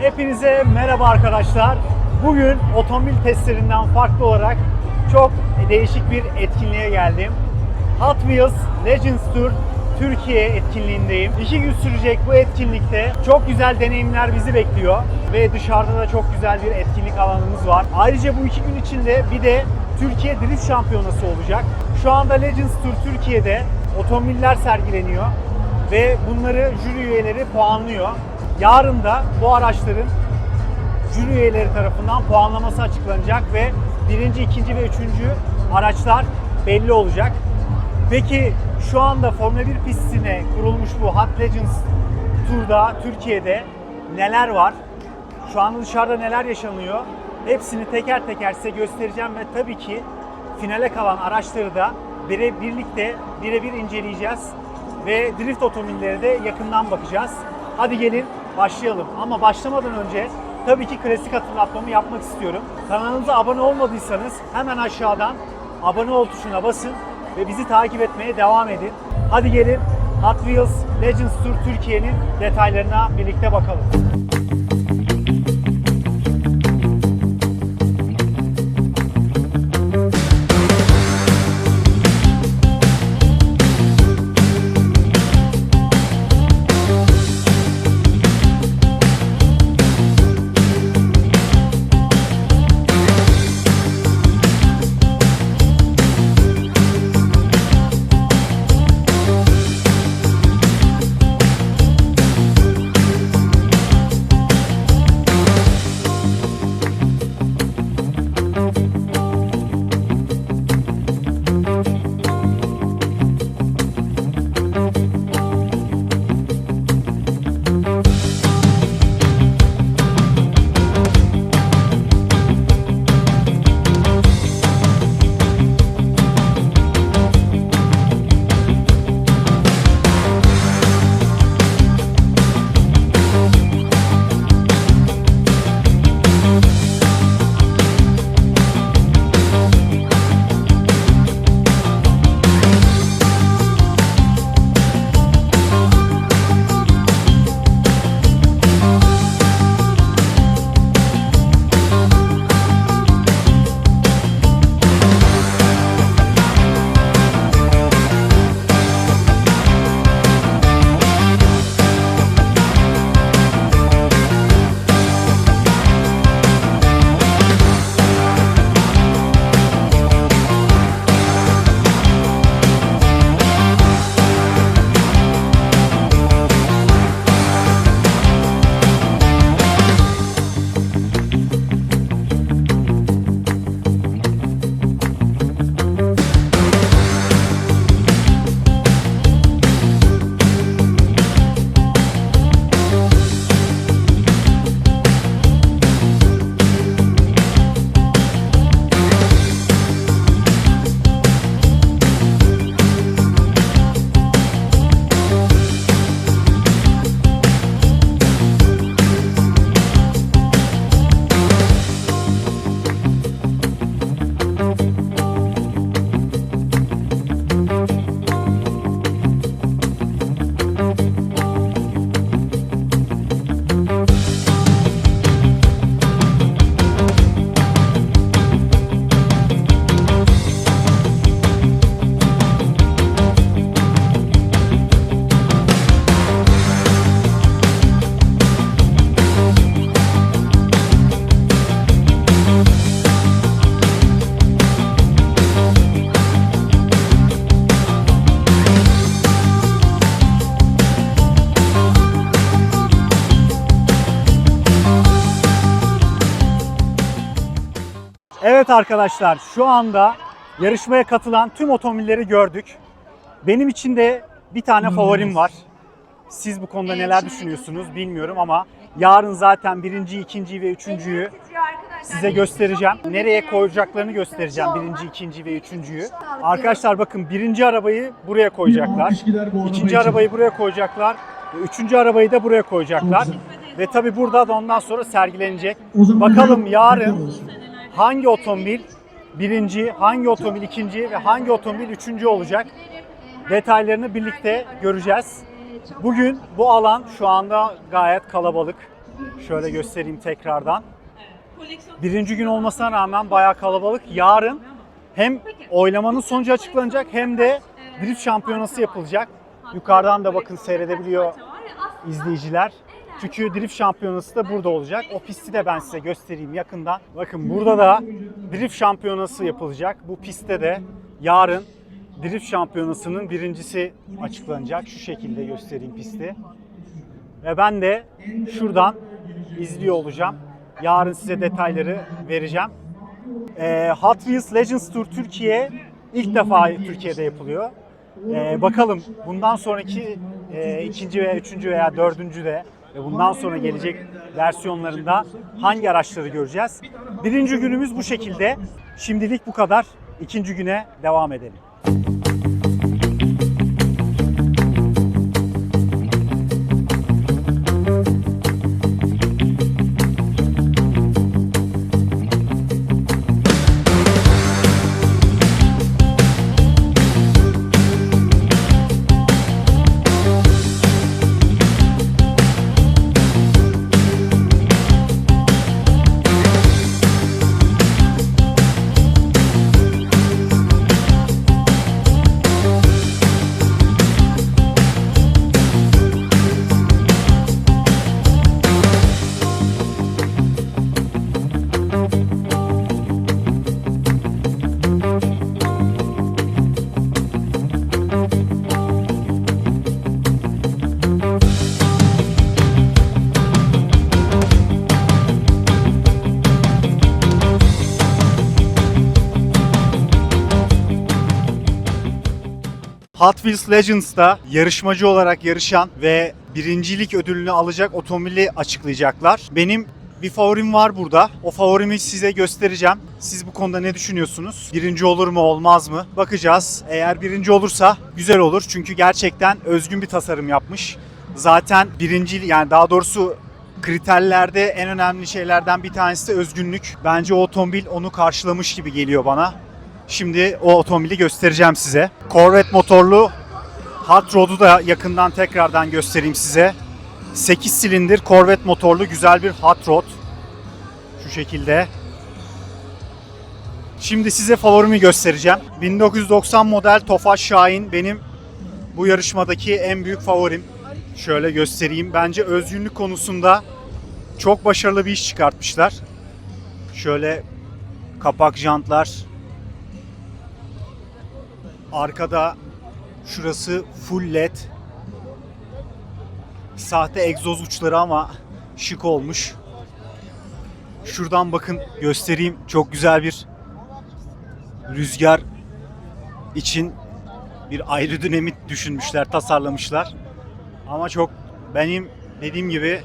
Hepinize merhaba arkadaşlar. Bugün otomobil testlerinden farklı olarak çok değişik bir etkinliğe geldim. Hot Wheels Legends Tour Türkiye etkinliğindeyim. İki gün sürecek bu etkinlikte çok güzel deneyimler bizi bekliyor ve dışarıda da çok güzel bir etkinlik alanımız var. Ayrıca bu iki gün içinde bir de Türkiye Drift Şampiyonası olacak. Şu anda Legends Tour Türkiye'de otomobiller sergileniyor ve bunları jüri üyeleri puanlıyor. Yarın da bu araçların jüri üyeleri tarafından puanlaması açıklanacak ve birinci, ikinci ve üçüncü araçlar belli olacak. Peki şu anda Formula 1 pistine kurulmuş bu Hot Legends Tour'da Türkiye'de neler var? Şu anda dışarıda neler yaşanıyor? Hepsini teker teker size göstereceğim ve tabii ki finale kalan araçları da bire birlikte birebir inceleyeceğiz ve drift otomobilleri de yakından bakacağız. Hadi gelin başlayalım. Ama başlamadan önce tabii ki klasik hatırlatmamı yapmak istiyorum. Kanalımıza abone olmadıysanız hemen aşağıdan abone ol tuşuna basın ve bizi takip etmeye devam edin. Hadi gelin Hot Wheels Legends Tour Türkiye'nin detaylarına birlikte bakalım. Evet arkadaşlar şu anda yarışmaya katılan tüm otomobilleri gördük. Benim için de bir tane favorim var. Siz bu konuda neler düşünüyorsunuz bilmiyorum ama yarın zaten birinci, ikinci ve üçüncüyü size göstereceğim. Nereye koyacaklarını göstereceğim birinci, ikinci ve üçüncüyü. Arkadaşlar bakın birinci arabayı buraya koyacaklar. İkinci arabayı buraya koyacaklar. ve Üçüncü arabayı da buraya koyacaklar. Ve tabi burada da ondan sonra sergilenecek. Bakalım yarın hangi otomobil birinci, hangi otomobil ikinci ve hangi otomobil üçüncü olacak detaylarını birlikte göreceğiz. Bugün bu alan şu anda gayet kalabalık. Şöyle göstereyim tekrardan. Birinci gün olmasına rağmen bayağı kalabalık. Yarın hem oylamanın sonucu açıklanacak hem de drift şampiyonası yapılacak. Yukarıdan da bakın seyredebiliyor izleyiciler. Çünkü drift şampiyonası da burada olacak. O pisti de ben size göstereyim yakından. Bakın burada da drift şampiyonası yapılacak. Bu pistte de yarın drift şampiyonasının birincisi açıklanacak. Şu şekilde göstereyim pisti. Ve ben de şuradan izliyor olacağım. Yarın size detayları vereceğim. Ee, Hot Wheels Legends Tour Türkiye ilk defa Türkiye'de yapılıyor. Ee, bakalım bundan sonraki e, ikinci veya üçüncü veya dördüncü de ve bundan sonra gelecek versiyonlarında hangi araçları göreceğiz? Birinci günümüz bu şekilde. Şimdilik bu kadar. İkinci güne devam edelim. Hot Wheels Legends'da yarışmacı olarak yarışan ve birincilik ödülünü alacak otomobili açıklayacaklar. Benim bir favorim var burada. O favorimi size göstereceğim. Siz bu konuda ne düşünüyorsunuz? Birinci olur mu olmaz mı? Bakacağız. Eğer birinci olursa güzel olur. Çünkü gerçekten özgün bir tasarım yapmış. Zaten birinci yani daha doğrusu kriterlerde en önemli şeylerden bir tanesi de özgünlük. Bence o otomobil onu karşılamış gibi geliyor bana. Şimdi o otomobili göstereceğim size. Corvette motorlu Hot Rod'u da yakından tekrardan göstereyim size. 8 silindir Corvette motorlu güzel bir Hot Rod. Şu şekilde. Şimdi size favorimi göstereceğim. 1990 model Tofaş Şahin benim bu yarışmadaki en büyük favorim. Şöyle göstereyim. Bence özgünlük konusunda çok başarılı bir iş çıkartmışlar. Şöyle kapak jantlar, Arkada şurası full led. Sahte egzoz uçları ama şık olmuş. Şuradan bakın göstereyim. Çok güzel bir rüzgar için bir aerodinamik düşünmüşler, tasarlamışlar. Ama çok benim dediğim gibi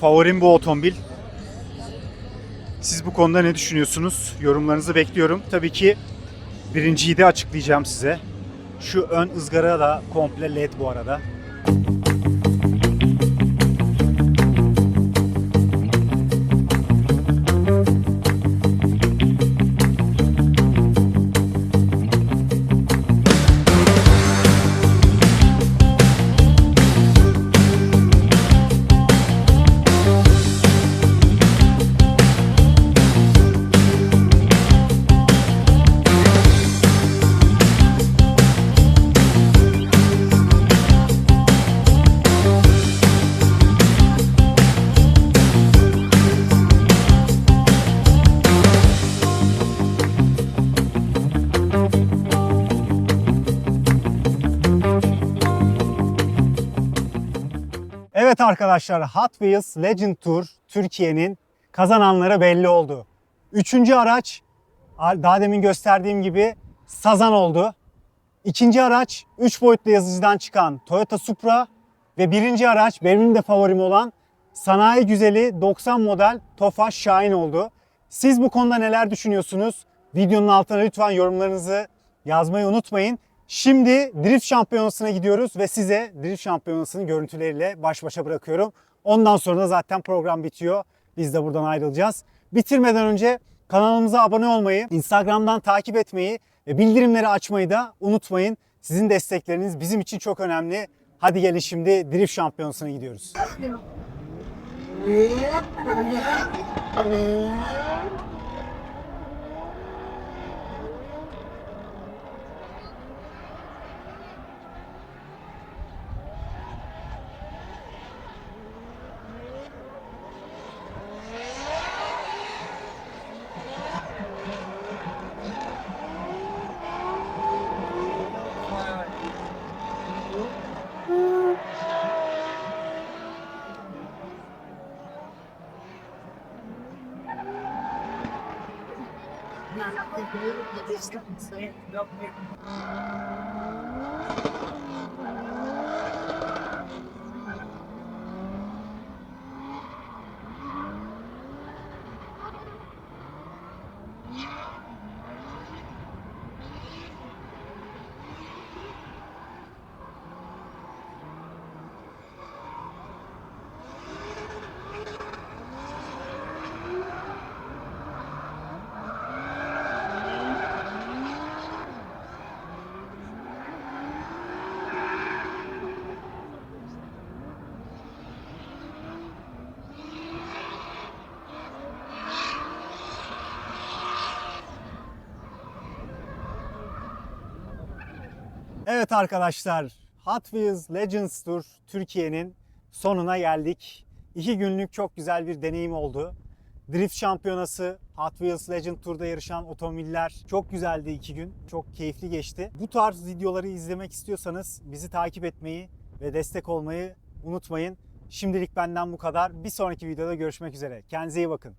favorim bu otomobil. Siz bu konuda ne düşünüyorsunuz? Yorumlarınızı bekliyorum. Tabii ki Birinciyi de açıklayacağım size. Şu ön ızgara da komple led bu arada. Evet arkadaşlar Hot Wheels Legend Tour Türkiye'nin kazananları belli oldu. Üçüncü araç daha demin gösterdiğim gibi Sazan oldu. İkinci araç 3 boyutlu yazıcıdan çıkan Toyota Supra ve birinci araç benim de favorim olan sanayi güzeli 90 model Tofaş Şahin oldu. Siz bu konuda neler düşünüyorsunuz? Videonun altına lütfen yorumlarınızı yazmayı unutmayın. Şimdi Drift Şampiyonası'na gidiyoruz ve size Drift Şampiyonası'nın görüntüleriyle baş başa bırakıyorum. Ondan sonra da zaten program bitiyor. Biz de buradan ayrılacağız. Bitirmeden önce kanalımıza abone olmayı, Instagram'dan takip etmeyi ve bildirimleri açmayı da unutmayın. Sizin destekleriniz bizim için çok önemli. Hadi gelin şimdi Drift Şampiyonası'na gidiyoruz. David, just don't say it. Evet arkadaşlar, Hot Wheels Legends Tour Türkiye'nin sonuna geldik. İki günlük çok güzel bir deneyim oldu. Drift şampiyonası, Hot Wheels Legend Tour'da yarışan otomobiller çok güzeldi iki gün. Çok keyifli geçti. Bu tarz videoları izlemek istiyorsanız bizi takip etmeyi ve destek olmayı unutmayın. Şimdilik benden bu kadar. Bir sonraki videoda görüşmek üzere. Kendinize iyi bakın.